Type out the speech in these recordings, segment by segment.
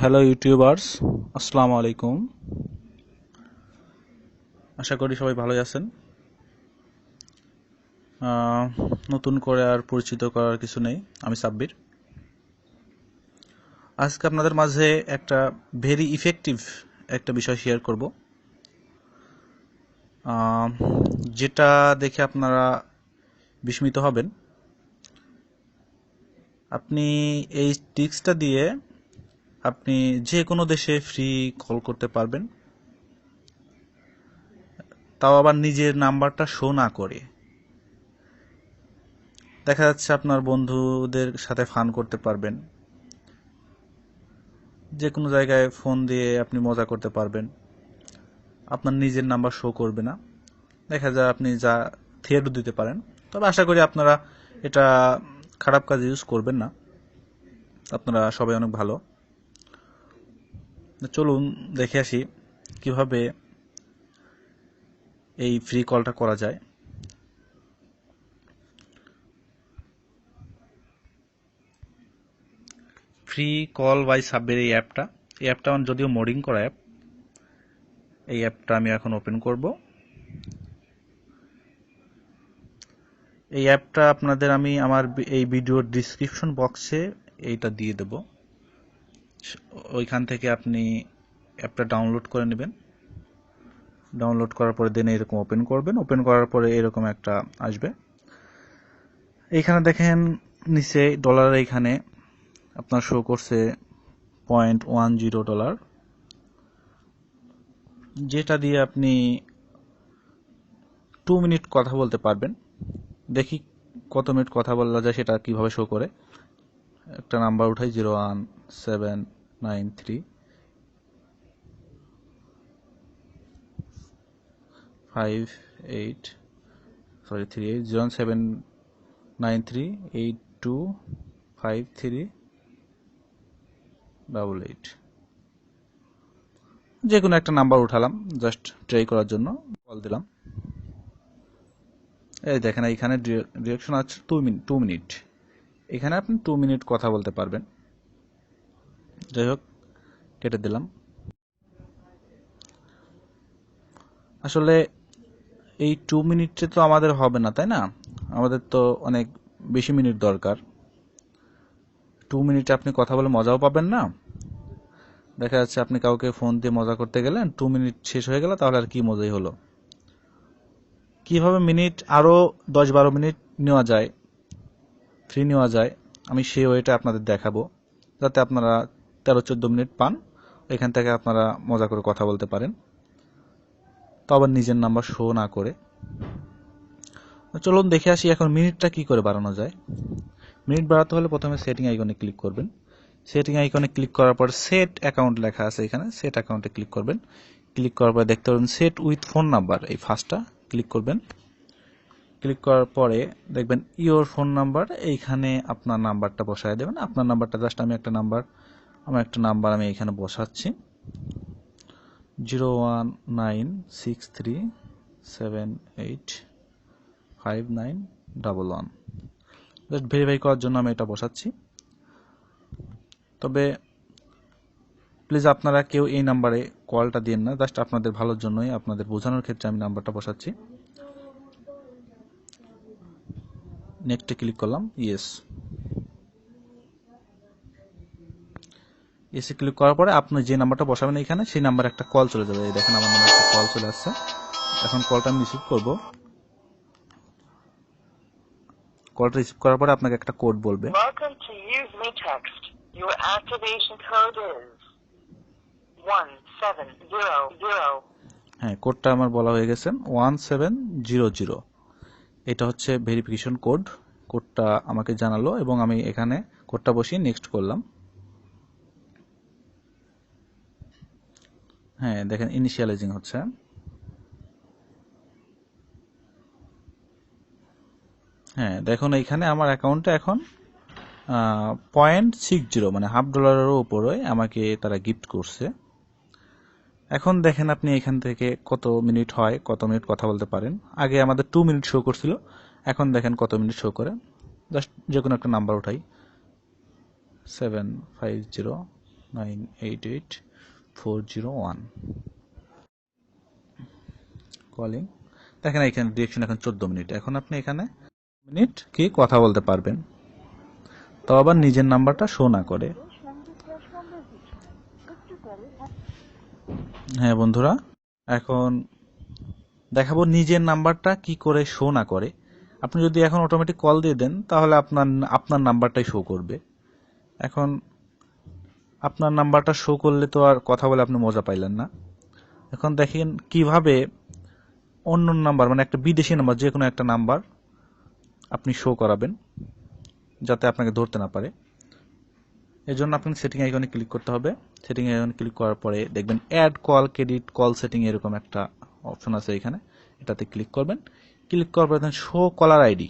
Hello YouTubers আসসালামু আলাইকুম আশা করি সবাই ভালোই আছেন। নতুন করে আর পরিচিত করার কিছু নেই। আমি সাব্বির। আজকে আপনাদের মাঝে একটা ভেরি ইফেক্টিভ একটা বিষয় শেয়ার করব। যেটা দেখে আপনারা বিস্মিত হবেন। আপনি এই টিক্সটা দিয়ে আপনি যে কোনো দেশে ফ্রি কল করতে পারবেন। তাও আবার নিজের নাম্বারটা শো না করে। দেখা যাচ্ছে আপনার বন্ধুদের সাথে ফান করতে পারবেন। যে কোনো জায়গায় ফোন দিয়ে আপনি মজা করতে পারবেন। আপনার নিজের নাম্বার শো করবে না। দেখা যায় আপনি যা থিয়েটও দিতে পারেন। তবে আশা করি আপনারা এটা খারাপ কাজে ইউজ করবেন না। আপনারা সবাই অনেক ভালো। চলুন দেখে আসি কীভাবে এই ফ্রি কলটা করা যায়। ফ্রি কল বাই সাবের এই অ্যাপটা এই অ্যাপটা আমার যদিও মোডিং করা অ্যাপ এই অ্যাপটা আমি এখন ওপেন করব। এই অ্যাপটা আপনাদের আমি আমার এই ভিডিওর ডিসক্রিপশন বক্সে এইটা দিয়ে দেব। ওইখান থেকে আপনি অ্যাপটা ডাউনলোড করে নেবেন। ডাউনলোড করার পরে দেন এরকম ওপেন করবেন। ওপেন করার পরে এরকম একটা আসবে। এইখানে দেখেন নিচে ডলার এইখানে আপনার শো করছে পয়েন্ট ওয়ান জিরো ডলার যেটা দিয়ে আপনি টু মিনিট কথা বলতে পারবেন। দেখি কত মিনিট কথা বলা যায় সেটা কীভাবে শো করে। একটা নাম্বার উঠাই zero one seven nine three. Five eight, sorry, three eight, zero seven nine three, eight two, five three, double eight. যে কোনো একটা নাম্বার উঠালাম, জাস্ট ট্রাই করার জন্য কল দিলাম। এই দেখেন, এইখানে ডিরেকশন আছে টু মিনিট টু মিনিট। এখানে আপনি টু মিনিট কথা বলতে পারবেন। যাই হোক, কেটে দিলাম। আসলে এই টু মিনিটে তো আমাদের হবে না, তাই না? আমাদের তো অনেক বেশি মিনিট দরকার। টু মিনিটে আপনি কথা বলে মজাও পাবেন না। দেখা যাচ্ছে আপনি কাউকে ফোন দিয়ে মজা করতে গেলেন টু মিনিট শেষ হয়ে গেল, তাহলে আর কি মজাই হলো? কীভাবে মিনিট আরও দশ বারো মিনিট নেওয়া যায়? ফ্রি নেওয়া যায়। আমি সেই ওয়েটা আপনাদের দেখাবো, যাতে আপনারা তেরো, চোদ্দ মিনিট পান। এখান থেকে আপনারা মজা করে কথা বলতে পারেন। তো আবার নিজের নাম্বার শো না করে। চলুন দেখে আসি এখন মিনিটটা কি করে বাড়ানো যায়। মিনিট বাড়াতে হলে প্রথমে সেটিং আইকনে ক্লিক করবেন। সেটিং আইকনে ক্লিক করার পর সেট অ্যাকাউন্ট লেখা আছে এখানে। সেট অ্যাকাউন্টে ক্লিক করবেন। ক্লিক করার পর দেখতে পাবেন সেট উইথ ফোন নাম্বার এই ফার্স্টটা ক্লিক করবেন। ক্লিক করার পরে দেখবেন ইওর ফোন নাম্বার এইখানে আপনার নাম্বারটা বসায় দেবেন। আপনার নাম্বারটা জাস্ট আমি একটা নাম্বার আমার একটা নাম্বার আমি এখানে বসাচ্ছি। Zero one nine six three seven eight five nine double one. Just verify করার জন্য আমি এটা বসাচ্ছি। তবে প্লিজ আপনারা কেউ এই নাম্বারে কলটা দিন না, জাস্ট আপনাদের ভালোর জন্যই আপনাদের বোঝানোর ক্ষেত্রে আমি নাম্বারটা বসাচ্ছি। নেক্সটে ক্লিক করলাম ইয়েস এসে ক্লিক করার পরে আপনি যে নাম্বারটা বসাবেন এখানে সেই নাম্বারে একটা কল চলে যাবে। এই দেখেন আমার নাম্বার একটা কল চলে আসছে। এখন কলটা আমি রিসিভ করব। কলটা রিসিভ করার পরে আপনাকে একটা কোড বলবে. হ্যাঁ কোডটা আমার বলা হয়ে গেছে ওয়ান সেভেন জিরো জিরো এটা হচ্ছে ভেরিফিকেশন কোড কোডটা আমাকে জানালো এবং আমি এখানে কোডটা বসিয়ে নেক্সট করলাম। হ্যাঁ দেখেন ইনিশিয়ালাইজিং হচ্ছে। হ্যাঁ দেখুন, এইখানে আমার অ্যাকাউন্টে এখন পয়েন্ট সিক্স জিরো মানে হাফ ডলারেরও উপরে আমাকে তারা গিফট করছে। এখন দেখেন আপনি এখান থেকে কত মিনিট হয়, কত মিনিট কথা বলতে পারেন। আগে আমাদের টু মিনিট শো করছিল, এখন দেখেন কত মিনিট শো করে। জাস্ট যে কোনো একটা নাম্বার উঠাই। Seven five zero nine eight eight four zero one calling দেখেন এখানে ডিরেকশন এখন চোদ্দ মিনিট। এখন আপনি এখানে মিনিট কি কথা বলতে পারবেন? তো আবার নিজের নাম্বারটা শো না করে। হ্যাঁ বন্ধুরা, এখন দেখাবো নিজের নাম্বারটা কি করে শো না করে। আপনি যদি এখন অটোমেটিক কল দিয়ে দেন, তাহলে আপনার আপনার নাম্বারটাই শো করবে। এখন আপনার নাম্বারটা শো করলে তো আর কথা বলে আপনি মজা পাইলেন না। এখন দেখেন কীভাবে অন্য নাম্বার মানে একটা বিদেশি নাম্বার যে কোনো একটা নাম্বার আপনি শো করাবেন, যাতে আপনাকে ধরতে না পারে। এর জন্য আপনাকে সেটিং আইকনে ক্লিক করতে হবে। সেটিং আইকনে ক্লিক করার পরে দেখবেন add call credit call setting এরকম একটা অপশন আছে এখানে। এটাতে ক্লিক করবেন। ক্লিক করার পরে শো কলার আইডি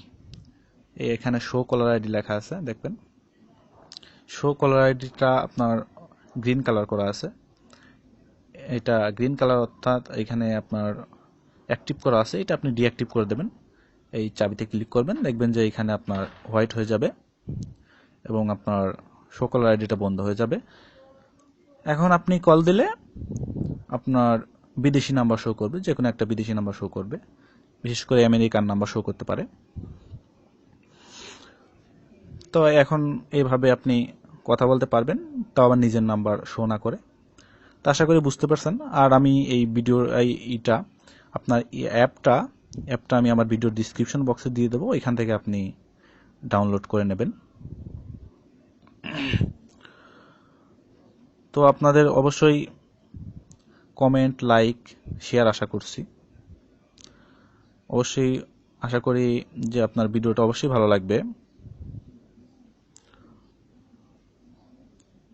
এখানে শো কলার আইডি লেখা আছে, দেখবেন। শো কলার আইডিটা আপনার গ্রিন কালার করা আছে। এটা গ্রিন কালার অর্থাৎ এখানে আপনার অ্যাক্টিভ করা আছে। এটা আপনি ডিঅ্যাক্টিভ করে দেবেন। এই চাবিতে ক্লিক করবেন। দেখবেন যে এখানে আপনার হোয়াইট হয়ে যাবে এবং আপনার শো কলার আইডিটা বন্ধ হয়ে যাবে। এখন আপনি কল দিলে আপনার বিদেশি নাম্বার শো করবে। যে কোনো একটা বিদেশি নাম্বার শো করবে। বিশেষ করে আমেরিকান নাম্বার শো করতে পারে। তো এখন এইভাবে আপনি কথা বলতে পারবেন, তাও আবার নিজের নাম্বার শো না করে। তো আশা করি বুঝতে পারছেন। আর আমি এই ভিডিওর এই ইটা, আপনার অ্যাপটা অ্যাপটা আমি আমার ভিডিওর ডিসক্রিপশন বক্সে দিয়ে দেবো। এখান থেকে আপনি ডাউনলোড করে নেবেন। তো আপনাদের অবশ্যই কমেন্ট লাইক শেয়ার আশা করছি। অবশ্যই আশা করি যে আপনার ভিডিওটা অবশ্যই ভালো লাগবে।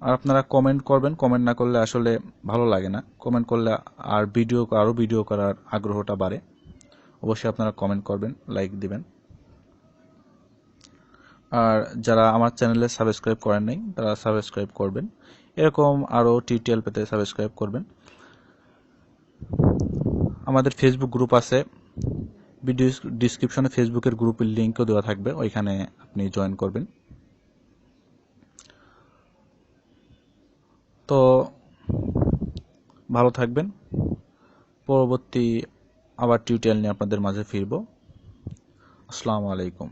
আর আপনারা কমেন্ট করবেন। কমেন্ট না করলে আসলে ভালো লাগে না। কমেন্ট করলে আর ভিডিও আরও ভিডিও করার আগ্রহটা বাড়ে। অবশ্যই আপনারা কমেন্ট করবেন লাইক দিবেন। আর যারা আমার চ্যানেলে সাবস্ক্রাইব করেন নাই, তারা সাবস্ক্রাইব করবেন। এরকম আরও টিউটোরিয়াল পেতে সাবস্ক্রাইব করবেন। আমাদের ফেসবুক গ্রুপ আছে। ভিডিও ডিসক্রিপশনে ফেসবুকের গ্রুপের লিঙ্কও দেওয়া থাকবে। ওইখানে আপনি জয়েন করবেন। তো ভালো থাকবেন। পরবর্তী আবার টিউটোরিয়াল নিয়ে আপনাদের মাঝে ফিরব। আসসালামু আলাইকুম।